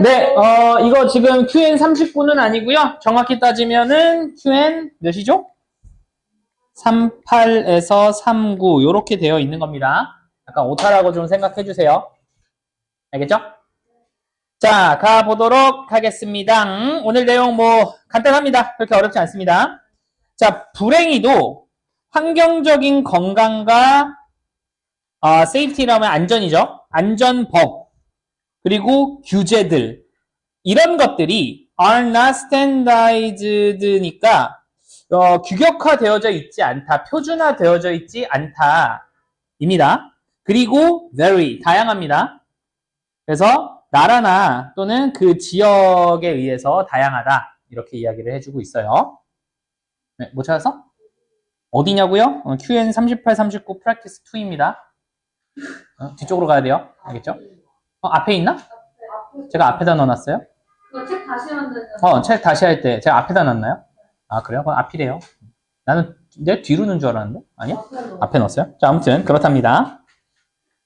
네, 어, 이거 지금 QN 39는 아니고요. 정확히 따지면은 QN 몇이죠? 38에서 39 요렇게 되어 있는 겁니다. 약간 오타라고 좀 생각해 주세요. 알겠죠? 자, 가보도록 하겠습니다. 음, 오늘 내용 뭐 간단합니다. 그렇게 어렵지 않습니다. 자, 불행히도 환경적인 건강과 아, 세이프티라면 안전이죠. 안전법 그리고 규제들 이런 것들이 are not standardized니까 어, 규격화되어져 있지 않다, 표준화되어져 있지 않다입니다. 그리고 very 다양합니다. 그래서 나라나 또는 그 지역에 의해서 다양하다 이렇게 이야기를 해주고 있어요. 네, 못 찾았어? 어디냐고요? 어, QN 38, 39 practice 2입니다. 어, 뒤쪽으로 가야 돼요. 알겠죠? 어, 앞에 있나? 제가 앞에다 넣어놨어요? 책 다시 만들면 어, 책 다시 할 때 제가 앞에다 놨나요? 아, 그래요? 그럼 앞이래요. 나는 내 뒤로 넣은 줄 알았는데? 아니야? 앞에 넣었어요? 자, 아무튼 그렇답니다.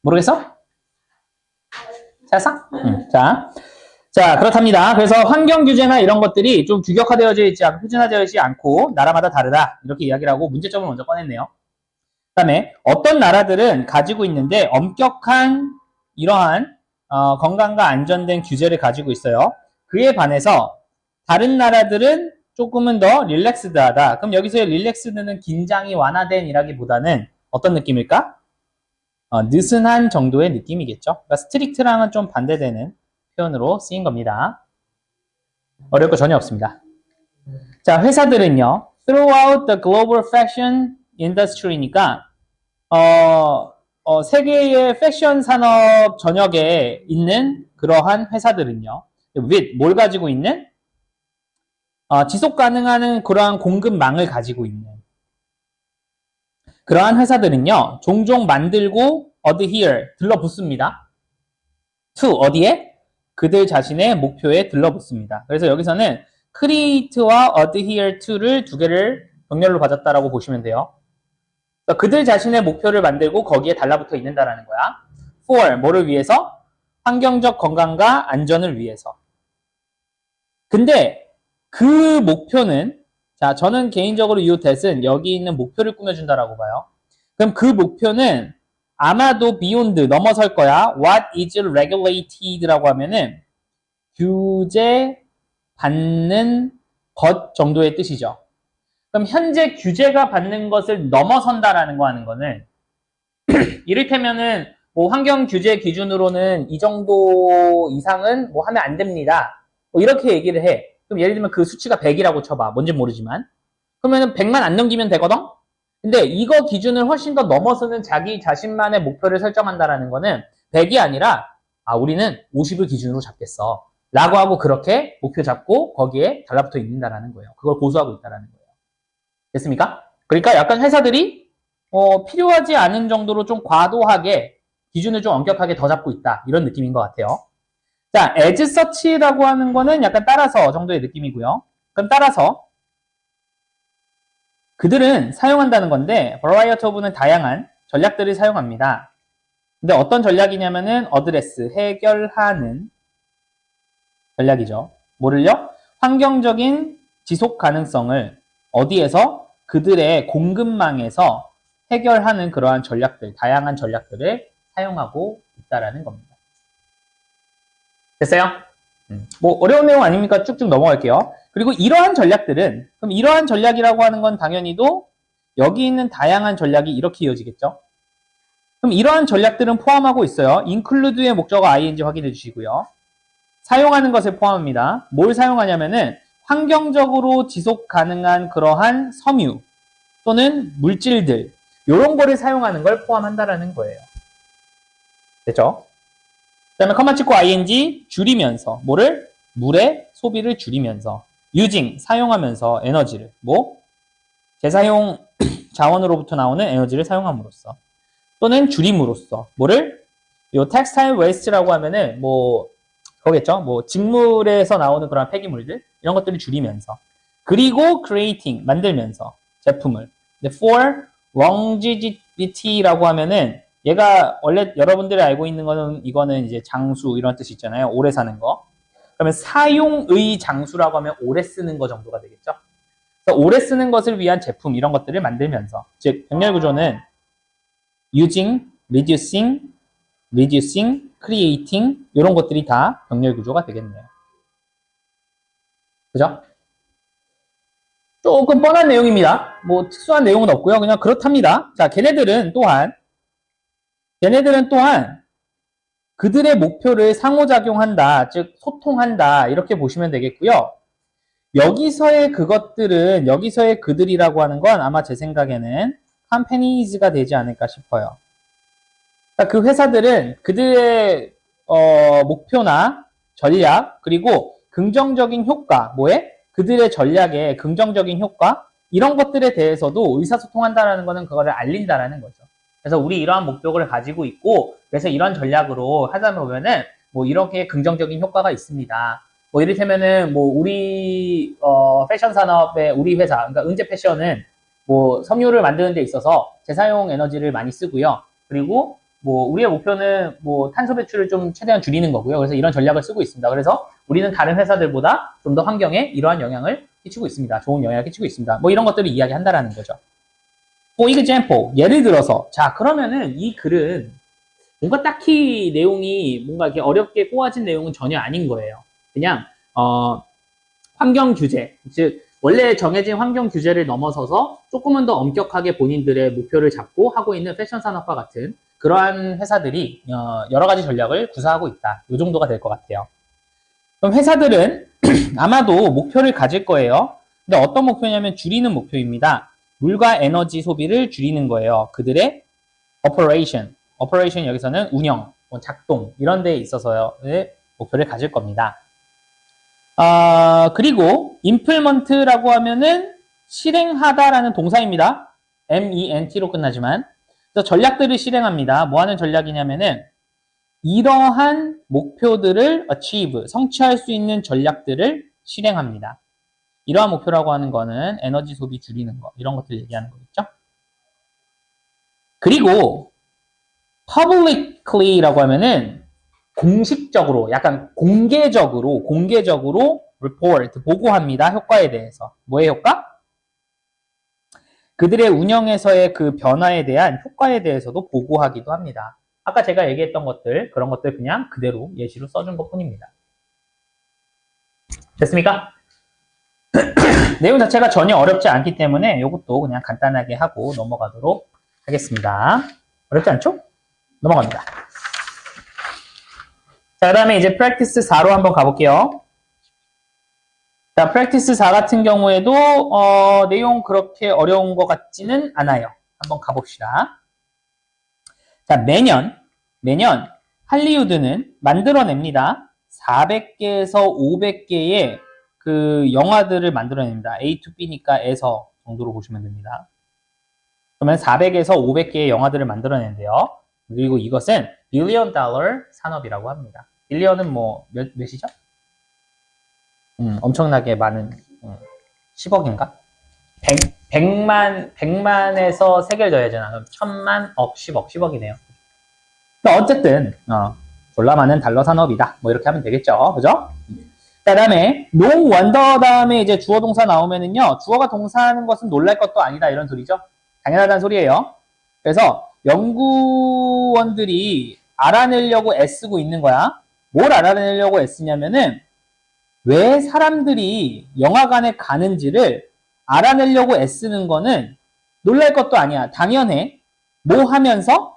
모르겠어? 찾았어? 응. 자, 자, 그렇답니다. 그래서 환경 규제나 이런 것들이 좀 규격화되어져 있지 않고 표준화되어 있지 않고 나라마다 다르다. 이렇게 이야기를 하고 문제점을 먼저 꺼냈네요. 그다음에 어떤 나라들은 가지고 있는데 엄격한 이러한 어, 건강과 안전된 규제를 가지고 있어요. 그에 반해서 다른 나라들은 조금은 더 릴렉스드하다. 그럼 여기서의 릴렉스드는 긴장이 완화된 이라기보다는 어떤 느낌일까? 어, 느슨한 정도의 느낌이겠죠. 그러니까 스트릭트랑은 좀 반대되는 표현으로 쓰인 겁니다. 어려울 거 전혀 없습니다. 자, 회사들은요. Throughout the global fashion industry니까 어, 어, 세계의 패션 산업 전역에 있는 그러한 회사들은요. with 뭘 가지고 있는? 어, 지속 가능한 그러한 공급망을 가지고 있는 그러한 회사들은요. 종종 만들고 adhere 들러붙습니다. to 어디에? 그들 자신의 목표에 들러붙습니다. 그래서 여기서는 create와 adhere to를 두 개를 병렬로 가졌다라고 보시면 돼요. 그러니까 그들 자신의 목표를 만들고 거기에 달라붙어 있는다라는 거야. for 뭐를 위해서? 환경적 건강과 안전을 위해서. 근데 그 목표는 자 저는 개인적으로 이 댓은 여기 있는 목표를 꾸며준다라고 봐요. 그럼 그 목표는 아마도 beyond 넘어설 거야. What is regulated라고 하면은 규제 받는 것 정도의 뜻이죠. 그럼 현재 규제가 받는 것을 넘어선다라는 거 하는 거는 이를테면은 뭐 환경 규제 기준으로는 이 정도 이상은 뭐 하면 안 됩니다. 뭐 이렇게 얘기를 해. 그럼 예를 들면 그 수치가 100이라고 쳐봐. 뭔지 모르지만. 그러면은 100만 안 넘기면 되거든? 근데 이거 기준을 훨씬 더 넘어서는 자기 자신만의 목표를 설정한다라는 거는 100이 아니라 아 우리는 50을 기준으로 잡겠어. 라고 하고 그렇게 목표 잡고 거기에 달라붙어 있는다라는 거예요. 그걸 고수하고 있다라는 거예요. 됐습니까? 그러니까 약간 회사들이 어, 필요하지 않은 정도로 좀 과도하게 기준을 좀 엄격하게 더 잡고 있다. 이런 느낌인 것 같아요. 자, as such라고 하는 거는 약간 따라서 정도의 느낌이고요. 그럼 따라서 그들은 사용한다는 건데 variety of는 다양한 전략들을 사용합니다. 근데 어떤 전략이냐면은 어드레스, 해결하는 전략이죠. 뭐를요? 환경적인 지속 가능성을 어디에서 그들의 공급망에서 해결하는 그러한 전략들, 다양한 전략들을 사용하고 있다라는 겁니다. 됐어요? 음, 뭐 어려운 내용 아닙니까? 쭉쭉 넘어갈게요. 그리고 이러한 전략들은 그럼 이러한 전략이라고 하는 건 당연히도 여기 있는 다양한 전략이 이렇게 이어지겠죠. 그럼 이러한 전략들은 포함하고 있어요. include의 목적어 ing 확인해 주시고요. 사용하는 것을 포함합니다. 뭘 사용하냐면은 환경적으로 지속 가능한 그러한 섬유 또는 물질들 이런 거를 사용하는 걸 포함한다라는 거예요. 됐죠? 그 다음에 커마 찍고 ing 줄이면서 뭐를? 물의 소비를 줄이면서 using 사용하면서 에너지를 뭐? 재사용 자원으로부터 나오는 에너지를 사용함으로써 또는 줄임으로써 뭐를? 요 textile waste라고 하면은 뭐 거겠죠? 뭐 직물에서 나오는 그런 폐기물들 이런 것들을 줄이면서 그리고 creating 만들면서 제품을 근데 for longevity라고 하면은 얘가 원래 여러분들이 알고 있는 거는 이거는 이제 장수 이런 뜻이 있잖아요. 오래 사는 거. 그러면 사용의 장수라고 하면 오래 쓰는 거 정도가 되겠죠. 그래서 오래 쓰는 것을 위한 제품 이런 것들을 만들면서 즉 병렬 구조는 using, reducing, reducing, creating 이런 것들이 다 병렬 구조가 되겠네요. 그죠? 조금 뻔한 내용입니다. 뭐 특수한 내용은 없고요. 그냥 그렇답니다. 자, 걔네들은 또한 걔네들은 또한 그들의 목표를 상호작용한다, 즉 소통한다 이렇게 보시면 되겠고요. 여기서의 그것들은 여기서의 그들이라고 하는 건 아마 제 생각에는 companies가 되지 않을까 싶어요. 그러니까 그 회사들은 그들의 어, 목표나 전략 그리고 긍정적인 효과, 뭐에? 그들의 전략의 긍정적인 효과 이런 것들에 대해서도 의사소통한다라는 거는 그거를 알린다라는 거죠. 그래서 우리 이러한 목표를 가지고 있고 그래서 이런 전략으로 하다 보면은 뭐 이렇게 긍정적인 효과가 있습니다. 뭐 이를테면은 뭐 우리 어, 패션 산업의 우리 회사 그러니까 은재 패션은 뭐 섬유를 만드는 데 있어서 재사용 에너지를 많이 쓰고요. 그리고 뭐 우리의 목표는 뭐 탄소 배출을 좀 최대한 줄이는 거고요. 그래서 이런 전략을 쓰고 있습니다. 그래서 우리는 다른 회사들보다 좀 더 환경에 이러한 영향을 끼치고 있습니다. 좋은 영향을 끼치고 있습니다. 뭐 이런 것들을 이야기한다라는 거죠. For example, 예를 들어서 자 그러면은 이 글은 뭔가 딱히 내용이 뭔가 이렇게 어렵게 꼬아진 내용은 전혀 아닌 거예요. 그냥 어, 환경 규제, 즉 원래 정해진 환경 규제를 넘어서서 조금은 더 엄격하게 본인들의 목표를 잡고 하고 있는 패션 산업과 같은 그러한 회사들이 어, 여러 가지 전략을 구사하고 있다. 이 정도가 될 것 같아요. 그럼 회사들은 아마도 목표를 가질 거예요. 근데 어떤 목표냐면 줄이는 목표입니다. 물과 에너지 소비를 줄이는 거예요. 그들의 operation, operation 여기서는 운영, 뭐 작동 이런 데에 있어서의 목표를 가질 겁니다. 아, 그리고 implement라고 하면은 실행하다라는 동사입니다. M-E-N-T로 끝나지만 그래서 전략들을 실행합니다. 뭐 하는 전략이냐면은 이러한 목표들을 achieve, 성취할 수 있는 전략들을 실행합니다. 이러한 목표라고 하는 거는 에너지 소비 줄이는 거, 이런 것들 얘기하는 거겠죠? 그리고 publicly라고 하면은 공식적으로, 약간 공개적으로, 공개적으로 report, 보고합니다. 효과에 대해서. 뭐의 효과? 그들의 운영에서의 그 변화에 대한 효과에 대해서도 보고하기도 합니다. 아까 제가 얘기했던 것들, 그런 것들 그냥 그대로 예시로 써준 것 뿐입니다. 됐습니까? 내용 자체가 전혀 어렵지 않기 때문에 이것도 그냥 간단하게 하고 넘어가도록 하겠습니다. 어렵지 않죠? 넘어갑니다. 자, 그 다음에 이제 practice 4로 한번 가볼게요. 자, practice 4 같은 경우에도, 어, 내용 그렇게 어려운 것 같지는 않아요. 한번 가봅시다. 자, 매년, 매년 할리우드는 만들어냅니다. 400개에서 500개의 그 영화들을 만들어냅니다. A to B니까 에서 정도로 보시면 됩니다. 그러면 400에서 500개의 영화들을 만들어낸대요. 그리고 이것은 빌리언 달러 산업이라고 합니다. 빌리언은 뭐 몇, 몇이죠? 음, 엄청나게 많은 음, 10억인가? 100, 100만 100만에서 세 개를 더해야 되나? 그럼 천만, 억, 10억, 10억이네요. 어쨌든 어, 졸라 많은 달러 산업이다. 뭐 이렇게 하면 되겠죠. 그죠? 자, 다음에 no wonder 다음에 이제 주어 동사 나오면은요. 주어가 동사하는 것은 놀랄 것도 아니다 이런 소리죠. 당연하다는 소리예요. 그래서 연구원들이 알아내려고 애쓰고 있는 거야. 뭘 알아내려고 애쓰냐면은 왜 사람들이 영화관에 가는지를 알아내려고 애쓰는 거는 놀랄 것도 아니야. 당연해. 뭐 하면서?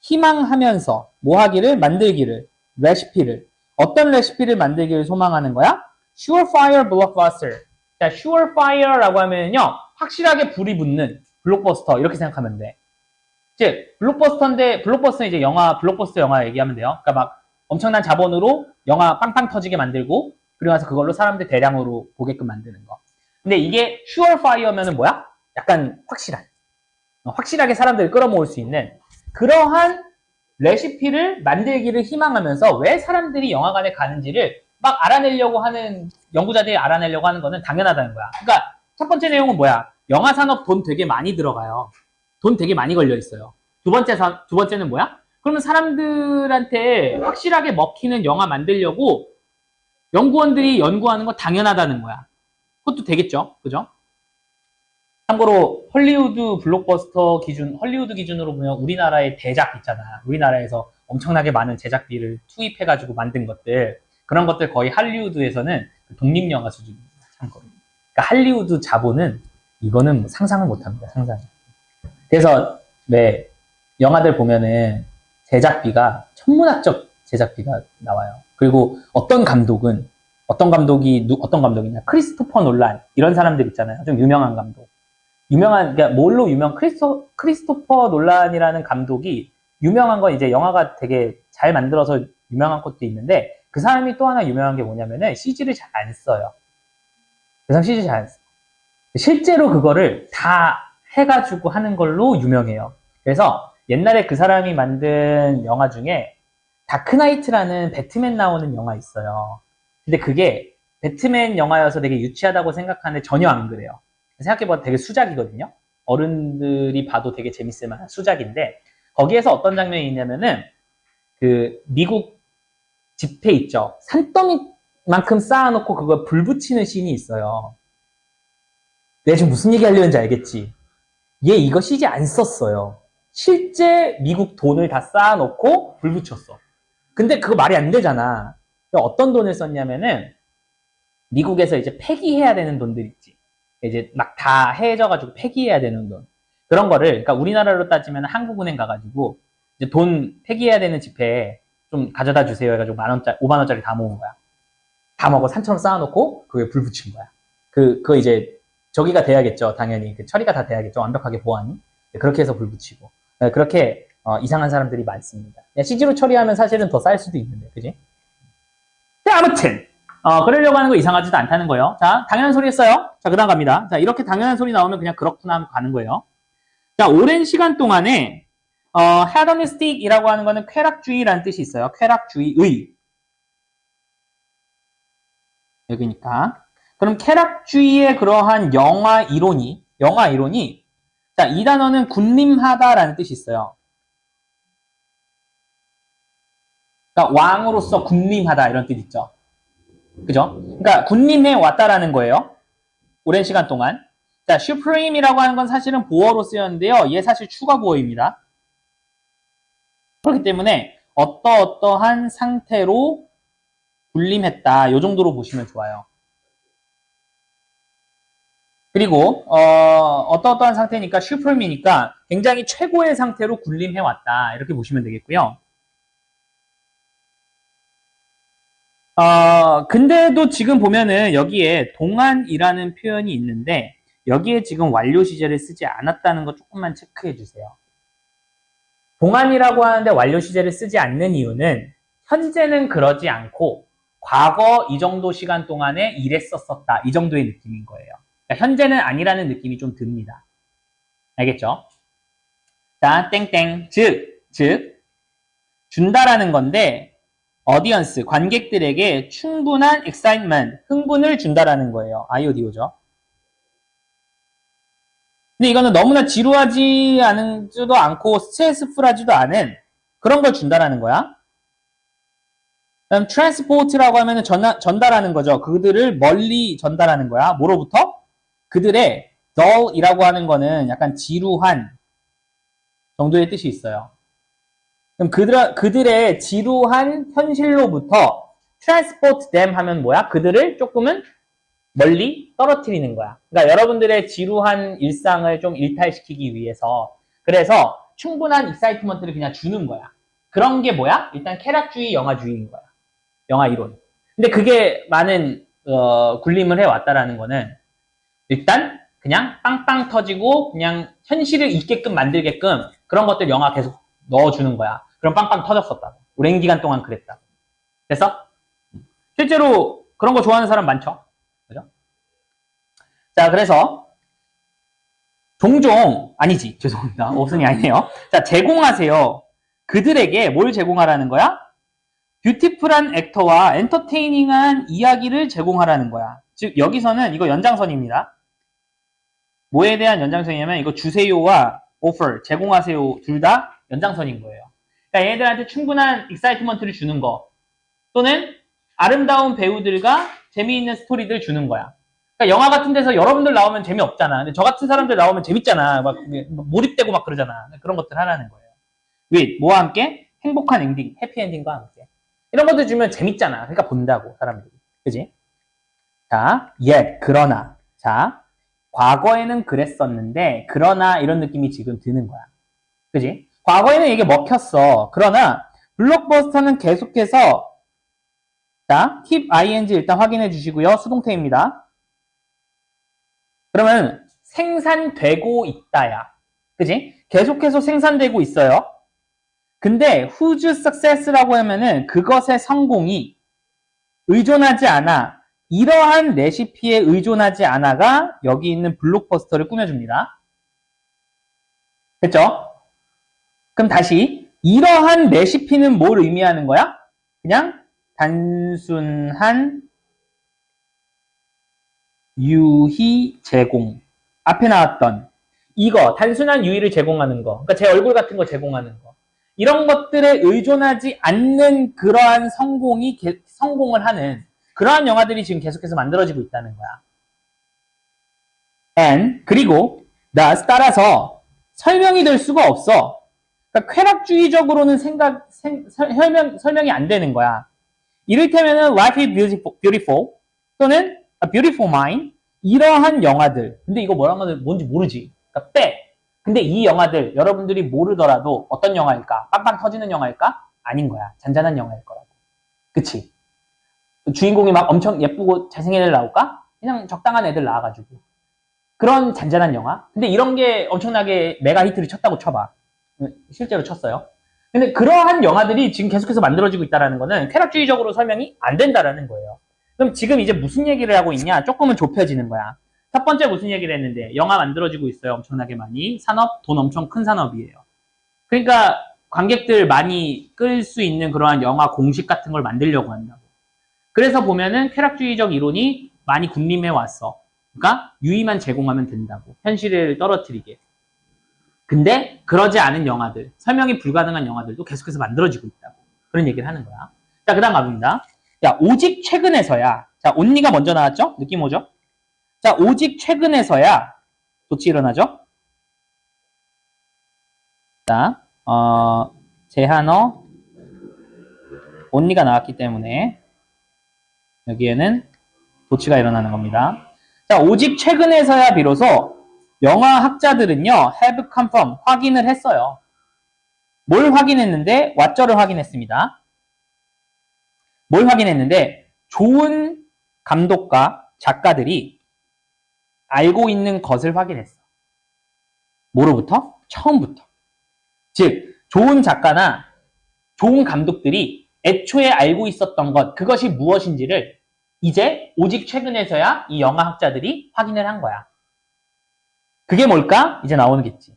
희망하면서 뭐 하기를 만들기를 레시피를 어떤 레시피를 만들기를 소망하는 거야? Surefire Blockbuster. 자, Surefire라고 하면요 확실하게 불이 붙는 블록버스터 이렇게 생각하면 돼. 즉 블록버스터인데 블록버스터는 이제 영화 블록버스터 영화 얘기하면 돼요. 그러니까 막 엄청난 자본으로 영화 빵빵 터지게 만들고 그리고 나서 그걸로 사람들 대량으로 보게끔 만드는 거. 근데 이게 Surefire면은 뭐야? 약간 확실한 어, 확실하게 사람들을 끌어모을 수 있는 그러한 레시피를 만들기를 희망하면서 왜 사람들이 영화관에 가는지를 막 알아내려고 하는 연구자들이 알아내려고 하는 거는 당연하다는 거야. 그러니까 첫 번째 내용은 뭐야? 영화 산업 돈 되게 많이 들어가요. 돈 되게 많이 걸려 있어요. 두 번째 산, 두 번째는 뭐야? 그러면 사람들한테 확실하게 먹히는 영화 만들려고 연구원들이 연구하는 거 당연하다는 거야. 그것도 되겠죠. 그죠? 참고로 헐리우드 블록버스터 기준, 헐리우드 기준으로 보면 우리나라의 대작 있잖아. 우리나라에서 엄청나게 많은 제작비를 투입해가지고 만든 것들. 그런 것들 거의 할리우드에서는 독립영화 수준입니다. 참고로. 그러니까 할리우드 자본은 이거는 뭐 상상을 못합니다. 상상. 그래서 네 영화들 보면은 제작비가 천문학적 제작비가 나와요. 그리고 어떤 감독은 어떤 감독이 누- 어떤 감독이냐 크리스토퍼 놀란 이런 사람들 있잖아요. 좀 유명한 감독. 유명한 그러니까 뭘로 유명 크리스토 크리스토퍼 놀란이라는 감독이 유명한 건 이제 영화가 되게 잘 만들어서 유명한 것도 있는데 그 사람이 또 하나 유명한 게 뭐냐면은 CG를 잘 안 써요. 그 사람 CG 잘 안 써. 실제로 그거를 다 해가지고 하는 걸로 유명해요. 그래서 옛날에 그 사람이 만든 영화 중에 다크나이트라는 배트맨 나오는 영화 있어요. 근데 그게 배트맨 영화여서 되게 유치하다고 생각하는데 전혀 안 그래요. 생각해보면 되게 수작이거든요. 어른들이 봐도 되게 재밌을 만한 수작인데 거기에서 어떤 장면이 있냐면은 그 미국 집회 있죠. 산더미만큼 쌓아놓고 그걸 불 붙이는 씬이 있어요. 내가 지금 무슨 얘기 하려는지 알겠지? 얘 이거 CG 안 썼어요. 실제 미국 돈을 다 쌓아놓고 불 붙였어. 근데 그거 말이 안 되잖아. 어떤 돈을 썼냐면은 미국에서 이제 폐기해야 되는 돈들 있지. 이제 막 다 해져가지고 폐기해야 되는 돈. 그런 거를, 그러니까 우리나라로 따지면 한국은행 가가지고 이제 돈 폐기해야 되는 집회에 좀 가져다 주세요 해가지고 만 원짜리, 5만 원짜리 다 모은 거야. 다 먹어 산처럼 쌓아놓고 그게 불 붙인 거야. 그, 그거 이제 저기가 돼야겠죠. 당연히. 그 처리가 다 돼야겠죠. 완벽하게 보안이. 네, 그렇게 해서 불 붙이고. 네, 그렇게 어, 이상한 사람들이 많습니다. CG로 처리하면 사실은 더 쌀 수도 있는데, 그지? 네, 아무튼 어, 그러려고 하는 거 이상하지도 않다는 거예요. 자, 당연한 소리 했어요. 자, 그 다음 갑니다. 자, 이렇게 당연한 소리 나오면 그냥 그렇구나 하면 가는 거예요. 자, 오랜 시간 동안에 어, 헤더니스틱이라고 하는 거는 쾌락주의라는 뜻이 있어요. 쾌락주의의. 여기니까. 그럼 쾌락주의의 그러한 영화 이론이, 영화 이론이, 자, 이 단어는 군림하다라는 뜻이 있어요. 그러니까 왕으로서 군림하다 이런 뜻 있죠. 그죠? 그러니까 군림해 왔다라는 거예요. 오랜 시간 동안. 자, supreme이라고 하는 건 사실은 보어로 쓰였는데요. 얘 사실 추가 보어입니다. 그렇기 때문에 어떠어떠한 상태로 군림했다. 요 정도로 보시면 좋아요. 그리고 어, 어떠어떠한 상태니까 슈프림이니까 굉장히 최고의 상태로 군림해 왔다. 이렇게 보시면 되겠고요. 어, 근데도 지금 보면은 여기에 동안이라는 표현이 있는데 여기에 지금 완료 시제를 쓰지 않았다는 거 조금만 체크해 주세요. 동안이라고 하는데 완료 시제를 쓰지 않는 이유는 현재는 그러지 않고 과거 이 정도 시간 동안에 일했었었다. 이 정도의 느낌인 거예요. 그러니까 현재는 아니라는 느낌이 좀 듭니다. 알겠죠? 자, 땡땡. 즉, 즉, 준다라는 건데, 어디언스, 관객들에게 충분한 excitement, 흥분을 준다라는 거예요. IODO죠. 근데 이거는 너무나 지루하지 않지도 않고 스트레스풀하지도 않은 그런 걸 준다라는 거야. 그다음 transport라고 하면 전하, 전달하는 거죠. 그들을 멀리 전달하는 거야. 뭐로부터? 그들의 dull이라고 하는 거는 약간 지루한 정도의 뜻이 있어요. 그럼 그들, 그들의 지루한 현실로부터 transport them 하면 뭐야? 그들을 조금은 멀리 떨어뜨리는 거야. 그러니까 여러분들의 지루한 일상을 좀 일탈시키기 위해서 그래서 충분한 익사이트먼트를 그냥 주는 거야. 그런 게 뭐야? 일단 쾌락주의, 영화주의인 거야. 영화 이론. 근데 그게 많은 어, 굴림을 해왔다라는 거는 일단 그냥 빵빵 터지고 그냥 현실을 있게끔 만들게끔 그런 것들 영화 계속 넣어주는 거야. 그럼 빵빵 터졌었다. 오랜 기간 동안 그랬다. 됐어? 실제로 그런 거 좋아하는 사람 많죠? 그죠? 자, 그래서 종종 아니지 죄송합니다. 없음이 아니네요. 자, 제공하세요. 그들에게 뭘 제공하라는 거야? 뷰티풀한 액터와 엔터테이닝한 이야기를 제공하라는 거야. 즉 여기서는 이거 연장선입니다. 뭐에 대한 연장선이냐면 이거 주세요와 오퍼 제공하세요 둘 다 연장선인 거예요. 그러니까 얘들한테 충분한 익사이트먼트를 주는 거 또는 아름다운 배우들과 재미있는 스토리들 주는 거야. 그러니까 영화 같은 데서 여러분들 나오면 재미없잖아. 근데 저 같은 사람들 나오면 재밌잖아. 막 몰입되고 막 그러잖아. 그런 것들 하라는 거예요. with 뭐와 함께 행복한 엔딩, 해피 엔딩과 함께 이런 것들 주면 재밌잖아. 그러니까 본다고 사람들이, 그지? 자, yet 그러나 자 과거에는 그랬었는데 그러나 이런 느낌이 지금 드는 거야. 그지? 과거에는 이게 먹혔어. 그러나 블록버스터는 계속해서 자, 팁 ing 일단 확인해 주시고요. 수동태입니다. 그러면 생산되고 있다야. 그지? 계속해서 생산되고 있어요. 근데 whose success라고 하면은 그것의 성공이 의존하지 않아 이러한 레시피에 의존하지 않아가 여기 있는 블록버스터를 꾸며줍니다. 됐죠? 그럼 다시 이러한 레시피는 뭘 의미하는 거야? 그냥 단순한 유희 제공 앞에 나왔던 이거 단순한 유희를 제공하는 거 그러니까 제 얼굴 같은 거 제공하는 거 이런 것들에 의존하지 않는 그러한 성공이 게- 성공을 하는 그러한 영화들이 지금 계속해서 만들어지고 있다는 거야. and 그리고 thus 따라서 설명이 될 수가 없어. 그러니까 쾌락주의적으로는 생각 생- 설- 설명 설명이 안 되는 거야. 이를테면은 Life is Beautiful, Beautiful 또는 A Beautiful Mind 이러한 영화들. 근데 이거 뭐라는 건 뭔지 모르지. 그러니까 빼. 근데 이 영화들 여러분들이 모르더라도 어떤 영화일까? 빵빵 터지는 영화일까? 아닌 거야. 잔잔한 영화일 거라고. 그치? 주인공이 막 엄청 예쁘고 잘생긴 애들 나올까? 그냥 적당한 애들 나와가지고. 그런 잔잔한 영화? 근데 이런 게 엄청나게 메가 히트를 쳤다고 쳐봐. 실제로 쳤어요. 근데 그러한 영화들이 지금 계속해서 만들어지고 있다는 거는 쾌락주의적으로 설명이 안 된다라는 거예요. 그럼 지금 이제 무슨 얘기를 하고 있냐? 조금은 좁혀지는 거야. 첫 번째 무슨 얘기를 했는데 영화 만들어지고 있어요. 엄청나게 많이. 산업, 돈 엄청 큰 산업이에요. 그러니까 관객들 많이 끌 수 있는 그러한 영화 공식 같은 걸 만들려고 한다고. 그래서 보면은 쾌락주의적 이론이 많이 군림해 왔어. 그러니까 유의만 제공하면 된다고. 현실을 떨어뜨리게. 근데 그러지 않은 영화들, 설명이 불가능한 영화들도 계속해서 만들어지고 있다고. 그런 얘기를 하는 거야. 자, 그 다음 가봅니다. 야, 오직 최근에서야. 자, 온니가 먼저 나왔죠? 느낌 오죠? 자, 오직 최근에서야 도치 일어나죠? 자, 어, 제한어, 온니가 나왔기 때문에 여기에는 도치가 일어나는 겁니다. 자, 오직 최근에서야 비로소 영화 학자들은요, have confirmed, 확인을 했어요. 뭘 확인했는데? 왓절을 확인했습니다. 뭘 확인했는데? 좋은 감독과 작가들이 알고 있는 것을 확인했어. 뭐로부터? 처음부터. 즉, 좋은 작가나 좋은 감독들이 애초에 알고 있었던 것, 그것이 무엇인지를 이제 오직 최근에서야 이 영화 학자들이 확인을 한 거야. 그게 뭘까? 이제 나오겠지.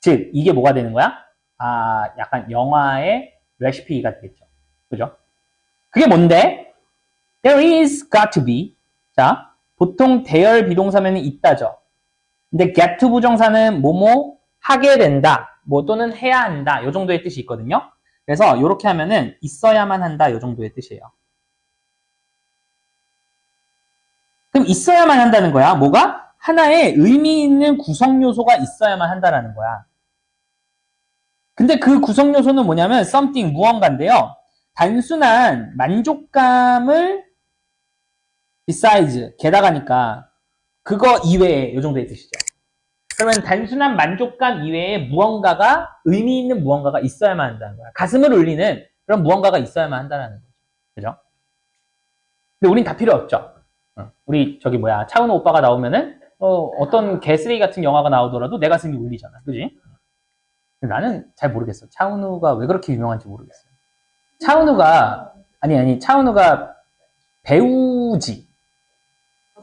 즉, 이게 뭐가 되는 거야? 아, 약간 영화의 레시피가 되겠죠. 그죠? 그게 뭔데? There is got to be. 자, 보통 대열 비동사면은 있다죠. 근데 get to 부정사는 뭐뭐 하게 된다. 뭐 또는 해야 한다. 요 정도의 뜻이 있거든요. 그래서 이렇게 하면은 있어야만 한다. 요 정도의 뜻이에요. 그럼 있어야만 한다는 거야. 뭐가? 하나의 의미 있는 구성 요소가 있어야만 한다라는 거야. 근데 그 구성 요소는 뭐냐면 something 무언가인데요. 단순한 만족감을 besides 게다가니까 그거 이외에 요 정도의 뜻이죠. 그러면 단순한 만족감 이외에 무언가가 의미 있는 무언가가 있어야만 한다는 거야. 가슴을 울리는 그런 무언가가 있어야만 한다는 거죠. 그죠? 근데 우린 다 필요 없죠. 어, 우리 저기 뭐야 차은우 오빠가 나오면은 어, 떤 개쓰레기 같은 영화가 나오더라도 내 가슴이 울리잖아. 그지? 나는 잘 모르겠어. 차은우가 왜 그렇게 유명한지 모르겠어요. 차은우가 아니 아니 차은우가 배우지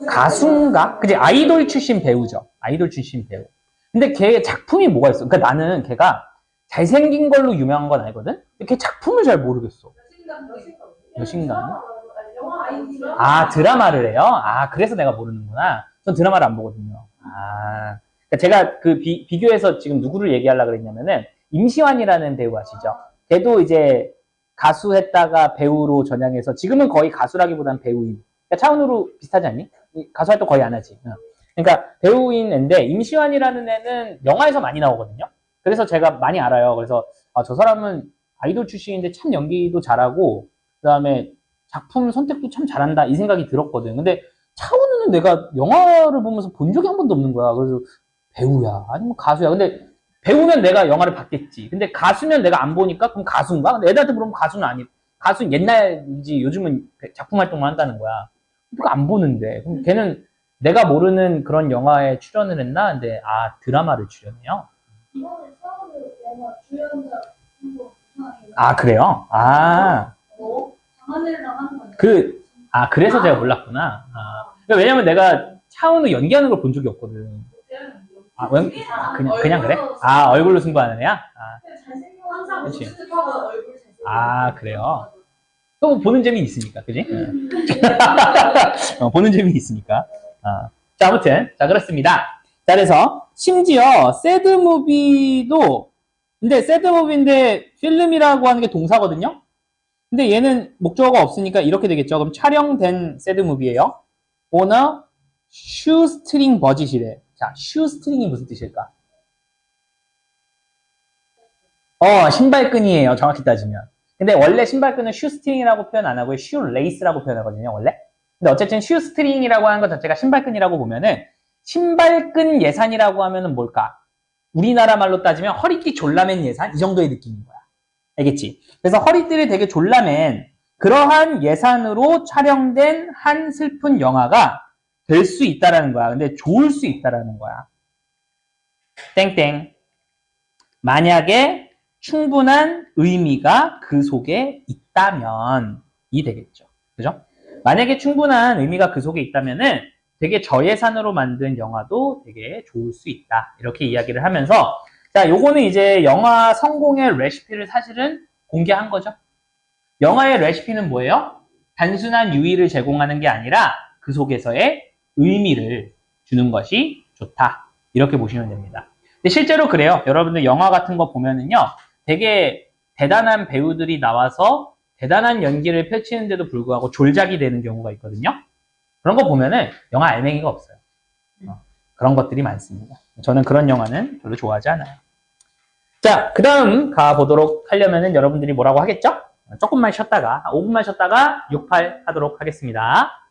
가수인가? 그지 아이돌 출신 배우죠. 아이돌 출신 배우. 근데 걔 작품이 뭐가 있어? 그러니까 나는 걔가 잘생긴 걸로 유명한 건 알거든. 근데 걔 작품을 잘 모르겠어. 여신강? 아 드라마를 해요? 아 그래서 내가 모르는구나. 전 드라마를 안 보거든요. 아 그러니까 제가 그 비, 비교해서 지금 누구를 얘기하려 그랬냐면은 임시완이라는 배우 아시죠? 걔도 이제 가수 했다가 배우로 전향해서 지금은 거의 가수라기보단 배우인. 그러니까 차은우로 비슷하지 않니? 이 가수 활동 거의 안 하지. 응. 그러니까 배우인 애인데 임시완이라는 애는 영화에서 많이 나오거든요. 그래서 제가 많이 알아요. 그래서 아, 저 사람은 아이돌 출신인데 참 연기도 잘하고 그다음에 작품 선택도 참 잘한다 이 생각이 들었거든. 근데 차은우는 내가 영화를 보면서 본 적이 한 번도 없는 거야. 그래서 배우야 아니면 가수야. 근데 배우면 내가 영화를 봤겠지. 근데 가수면 내가 안 보니까 그럼 가수인가? 근데 애들한테 물으면 가수는 아니. 가수는 옛날이지 요즘은 작품 활동을 한다는 거야. 그거 안 보는데. 그럼 걔는 내가 모르는 그런 영화에 출연을 했나? 근데 아 드라마를 출연해요. 아 그래요? 아 거냐? 그, 아, 그래서 제가 몰랐구나. 아, 그러니까 왜냐면 내가 차은우 연기하는 걸 본 적이 없거든. 아, 웬- 아, 그냥, 그냥 그래? 아, 얼굴로 승부하는 애야? 아, 그치. 아, 그래요? 또 보는 재미 있으니까, 그지? 어, 보는 재미 있으니까. 아. 자, 아무튼. 자, 그렇습니다. 자, 그래서, 심지어, 새드무비도, 근데 새드무비인데, 필름이라고 하는 게 동사거든요? 근데 얘는 목적어가 없으니까 이렇게 되겠죠. 그럼 촬영된 새드무비예요 a shoestring budget이래. 자, shoestring이 무슨 뜻일까? 어, 신발끈이에요. 정확히 따지면. 근데 원래 신발끈은 shoestring이라고 표현 안 하고 shoelace라고 표현하거든요. 원래. 근데 어쨌든 shoestring이라고 하는 것 자체가 신발끈이라고 보면은 신발끈 예산이라고 하면은 뭘까? 우리나라 말로 따지면 허리띠 졸라맨 예산 이 정도의 느낌인 거야. 알겠지? 그래서 허리띠를 되게 졸라맨 그러한 예산으로 촬영된 한 슬픈 영화가 될 수 있다라는 거야. 근데 좋을 수 있다라는 거야. 땡땡. 만약에 충분한 의미가 그 속에 있다면 이 되겠죠. 그죠? 만약에 충분한 의미가 그 속에 있다면은 되게 저예산으로 만든 영화도 되게 좋을 수 있다. 이렇게 이야기를 하면서 자, 요거는 이제 영화 성공의 레시피를 사실은 공개한 거죠. 영화의 레시피는 뭐예요? 단순한 유의를 제공하는 게 아니라 그 속에서의 의미를 주는 것이 좋다. 이렇게 보시면 됩니다. 실제로 그래요. 여러분들 영화 같은 거 보면은요. 되게 대단한 배우들이 나와서 대단한 연기를 펼치는데도 불구하고 졸작이 되는 경우가 있거든요. 그런 거 보면은 영화 알맹이가 없어요. 어, 그런 것들이 많습니다. 저는 그런 영화는 별로 좋아하지 않아요. 자, 그 다음 가보도록 하려면은 여러분들이 뭐라고 하겠죠? 조금만 쉬었다가, 5분만 쉬었다가 68 하도록 하겠습니다.